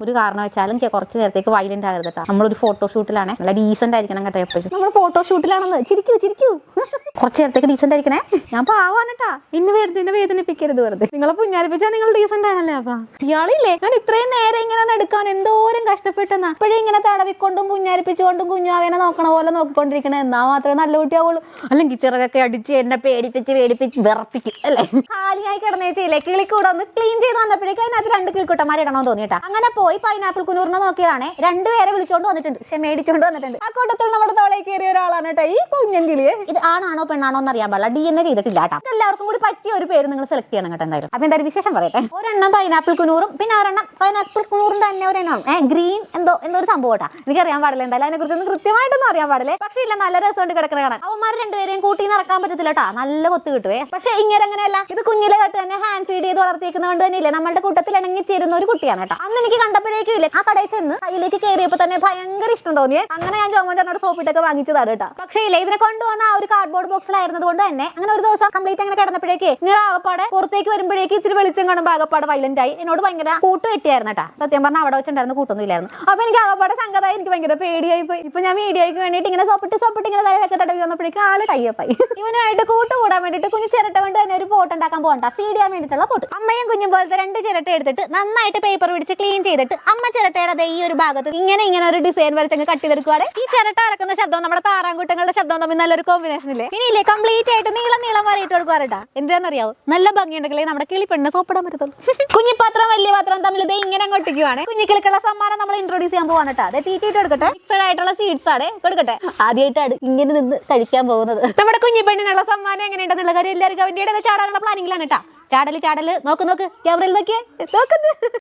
ഒരു കാരണം വെച്ചാലും കുറച്ച് നേരത്തേക്ക് വൈലന്റ് ആകരുത് കേട്ടോ നമ്മളൊരു ഫോട്ടോഷൂട്ടിലാണ് നല്ല ഡീസെന്റ് ആയിരിക്കണം കേട്ടോ എപ്പോഴും. നമ്മൾ ഫോട്ടോഷൂട്ടിലാണെന്ന് ചിരിക്കൂ ചിരിക്കൂ. കുറച്ച് നേരത്തേക്ക് ഡീസെന്റ് ആയിരിക്കണേ. ഞാൻ പാവാണ് കേട്ടാ ഇന്ന് വെറുതെ വേദനിപ്പിക്കരുത് വെറുതെ. നിങ്ങളെ പുഞ്ഞാരിപ്പിച്ചാൽ നിങ്ങൾ ഡീസെന്റ് ആണല്ലേ അപ്പൊ? ഇയാളില്ലേ? ഞാൻ ഇത്രയും നേരം ഇങ്ങനെ നടക്കാൻ എന്തോരം കഷ്ടപ്പെട്ടെന്നാ. ഇപ്പോഴും ഇങ്ങനെ തടവിക്കൊണ്ടും കുഞ്ഞാരിപ്പിച്ചുകൊണ്ടും കുഞ്ഞാവേനെ നോക്കണ പോലെ നോക്കിക്കൊണ്ടിരിക്കണേ. എന്നാ മാത്രമേ നല്ല കുട്ടിയാവുള്ളൂ. അല്ലെങ്കിൽ ചിറകൊക്കെ അടിച്ച് എന്നെ പേടിപ്പിച്ച് പേടിപ്പിച്ച് വിറപ്പിക്കും അല്ലേ? കാലിയായി കിടന്നേച്ചില്ലേ കിളിക്കൂടെ ഒന്ന് ക്ലീൻ ചെയ്ത് വന്നപ്പോഴേക്കും അതിനകത്ത് രണ്ട് കിളിക്കുട്ടന്മാർ ഇടണമെന്ന് തോന്നിയിട്ടാ അങ്ങനെ പോയി പൈനാപ്പിൾ കുനൂറിനെ നോക്കിയതാണ്. രണ്ടുപേരെ വിളിച്ചോണ്ട് വന്നിട്ടുണ്ട്. പക്ഷെ മേടിച്ചോണ്ട് വന്നിട്ടുണ്ട്. ആ കൂട്ടത്തിൽ നമ്മുടെ തോളേ കയറിയ ഒരാളാണ് കേട്ടോ ഈ കുഞ്ഞൻ കിളിയെ. ഇത് ആണാണോ പെണ്ണാണോ എന്ന് അറിയാൻ പാടില്ല. ഡി എൻ എ ചെയ്തിട്ടില്ല കേട്ടോ. എല്ലാവർക്കും കൂടി പറ്റിയ ഒരു പേര് നിങ്ങൾ സെലക്ട് ചെയ്യണം കേട്ടോ എന്തായാലും. അപ്പൊ എന്തായാലും വിശേഷം പറയട്ടെ. ഒരെണ്ണം പൈനാപ്പിൾ കുനൂറും പിന്നെ ഒരെണ്ണം പൈനാപ്പിൾ കുനൂറിന്റെ തന്നെ ഒരെണ്ണം. ഏഹ് ഗ്രീൻ എന്തോ ഒരു സംഭവം കേട്ടാ. എനിക്ക് അറിയാൻ പാടില്ല എന്തായാലും അതിനെ കുറിച്ചൊന്നും കൃത്യമായിട്ടൊന്നും അറിയാൻ പാടില്ല. പക്ഷേ ഇല്ല നല്ല രസമുണ്ട് കിടക്കണ കാണാൻ. അവന്മാർ രണ്ടുപേരെയും കൂട്ടി നടക്കാൻ പറ്റത്തില്ല കേട്ടാ. നല്ല കൊത്ത് കിട്ടുവേ. പക്ഷേ ഇങ്ങനെ അങ്ങനെയല്ല. ഇത് കുഞ്ഞിലെ തൊട്ട് തന്നെ ഹാൻഡ് ഫീഡ് ചെയ്ത് വളർത്തിയിരിക്കുന്നതുകൊണ്ട് തന്നെ ഇല്ലേ നമ്മുടെ കൂട്ടത്തിൽ ഇണങ്ങി ചേരുന്ന ഒരു കുട്ടിയാണ് കേട്ടോ. അന്ന് എനിക്ക് കണ്ടപ്പോഴേക്കും ഇല്ലേ. ആ കടയിൽ ചെന്ന് കയ്യിലേക്ക് കയറിയപ്പോൾ തന്നെ ഭയങ്കര ഇഷ്ടം തോന്നിയേ. അങ്ങനെ ഞാൻ ജോമോൻ ചേട്ടനോട് സോപ്പിട്ടൊക്കെ വാങ്ങിച്ചതാണ് കേട്ടോ. പക്ഷേ ഇല്ല ഇതിനെ കൊണ്ടുവന്ന ആ ഒരു കാർഡ്ബോർഡ് ബോക്സിലായിരുന്നത് കൊണ്ട് തന്നെ അങ്ങനെ ഒരു ദിവസം കംപ്ലീറ്റ് അങ്ങനെ കിടന്നപ്പോഴേക്ക് ഇങ്ങനെ ആകപ്പാടെ പുറത്തേക്ക് വരുമ്പോഴേക്ക് ഇച്ചിരി വെളിച്ചം കാണുമ്പോൾ ആകപ്പാടെ വൈലന്റ് ആയി. എന്നോട് ഭയങ്കര കൂട്ട് വെട്ടിയായിരുന്നു കേട്ടോ. സത്യം പറഞ്ഞാൽ അവിടെ വെച്ചിട്ടുണ്ടായിരുന്ന കൂട്ടൊന്നും ഇല്ലായിരുന്നു അപ്പൊ എനിക്ക് ആകപ്പാടെ സംഗതമായി എനിക്ക് ഭയങ്കര പേടിയായി പോയി. ഇപ്പൊ ഞാൻ വീഡിയോയ്ക്ക് വേണ്ടിയിട്ട് ഇങ്ങനെ സോപ്പിട്ട് സോപ്പിട്ട് ഇങ്ങനെ തലയിലൊക്കെ തടവി വന്നപ്പോഴേക്കും ആൾ കയ്യപ്പായി. ഇവനായിട്ട് കൂട്ട് കൂടാൻ വേണ്ടിയിട്ട് കുഞ്ഞു ചിരട്ട കൊണ്ട് തന്നെ ഒരു പോട്ട് ഉണ്ടാക്കാൻ പോകണ്ട ഫീഡ് ചെയ്യാൻ വേണ്ടിയിട്ടുള്ള പോട്ട്. അമ്മയും കുഞ്ഞും പോലത്തെ രണ്ട് ചിരട്ട എടുത്തിട്ട് നന്നായിട്ട് പേപ്പർ പിടിച്ച് ക്ലീൻ ചെയ്തിട്ട് അമ്മ ചിരട്ടയുടെ ഈ ഒരു ഭാഗത്ത് ഇങ്ങനെ ഇങ്ങനെ ഒരു ഡിസൈൻ വരച്ചങ്ങ് കട്ട് ചെയ്തെടുക്കുവാണ്. ഈ ചിരട്ട ഇറക്കുന്ന ശബ്ദം നമ്മുടെ താറാങ്കൂട്ടങ്ങളുടെ ശബ്ദം തമ്മിൽ നല്ലൊരു കോമ്പിനേഷൻ ഇല്ലേ? ഇനിയില്ലേ കംപ്ലീറ്റ് ആയിട്ട് നീളം നീളം വരയിട്ട് കൊടുക്കാറട്ടാ എന്താണെന്നറിയാവോ നല്ല ഭംഗിയുണ്ടെങ്കിലേ നമ്മുടെ കിളിപ്പെണ്ണ സോപ്പിടാൻ പറ്റത്തുള്ളൂ. കുഞ്ഞിപ്പാത്രം വലിയ പാത്രം തമ്മിൽ ഇത് ഇങ്ങനെ അങ്ങോട്ടേക്കുവാണ് കുഞ്ഞിക്കിളിക്കുള്ള സമ്മാനം നമ്മൾ ഇൻട്രോഡ്യൂസ് ചെയ്യാൻ പോവാണ് കേട്ടോ അതെ തീറ്റിയിട്ട് എടുക്കട്ടെ മിക്സഡ് ആയിട്ടുള്ള സീഡ്സ് ആണ്. കൊടുക്കട്ടെ. ആദ്യമായിട്ടാണ് ഇങ്ങനെ നിന്ന് കഴിക്കാൻ പോകുന്നത്. നമ്മുടെ കുഞ്ഞിപ്പെണ്ണിനുള്ള സമ്മാനം എങ്ങനെയുണ്ടെന്നുള്ള കാര്യം എല്ലാവർക്കും അവന്റെ ചാടാനുള്ള പ്ലാനിങ്ങിലാണ് കേട്ടോ ചാടൽ ചാടൽ. നോക്ക് നോക്ക്. ക്യാമറയിൽ നോക്കിയേ. നോക്കുന്നു